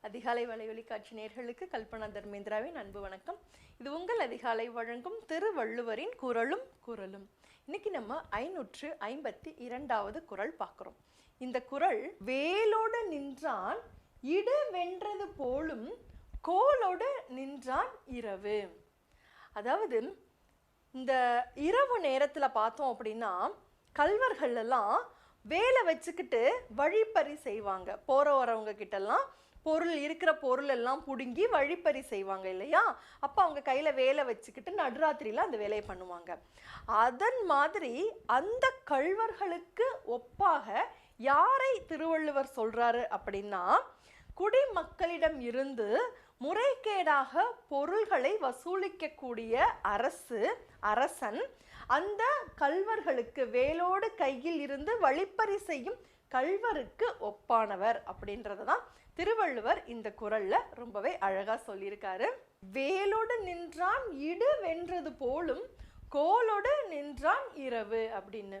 அதிகாலை வலைவழி காட்சி நேர்களுக்கு கல்பனா தர்மேந்திராவின் அன்பு வணக்கம். இது உங்கள் அதிகாலை வழங்கும் திருவள்ளுவரின் குரலும் குரலும். இன்னைக்கு நம்ம ஐநூற்று ஐம்பத்தி இரண்டாவது குரல் பார்க்குறோம். இந்த குரல் வேலோடு நின்றான் இட வென்றது போலும் கோலோடு நின்றான் இரவு. அதாவது இந்த இரவு நேரத்தில் பார்த்தோம் அப்படின்னா கல்வர்கள் எல்லாம் வேலை வச்சுக்கிட்டு வழிப்பறி செய்வாங்க. போகிற வரவங்க கிட்டலாம் பொருள் இருக்கிற பொருள் எல்லாம் பிடுங்கி வழிப்பறி செய்வாங்க இல்லையா? அப்போ அவங்க கையில் வேலை வச்சுக்கிட்டு நடுராத்திரியில் அந்த வேலையை பண்ணுவாங்க. அதன் மாதிரி அந்த கல்வர்களுக்கு ஒப்பாக யாரை திருவள்ளுவர் சொல்றாரு அப்படின்னா குடிமக்களிடம் இருந்து முறைகேடாக பொருள்களை வசூலிக்கக்கூடிய அரசு அரசன் அந்த கல்வர்களுக்கு வேலோடு கையில் இருந்து வழிப்பறி செய்யும் கல்வருக்கு ஒப்பானவர் அப்படின்றத தான் திருவள்ளுவர் இந்த குரல்ல ரொம்பவே அழகா சொல்லியிருக்காரு. வேலோடு நின்றான் இடு வென்றது போலும் கோலோடு நின்றான் இரவு அப்படின்னு.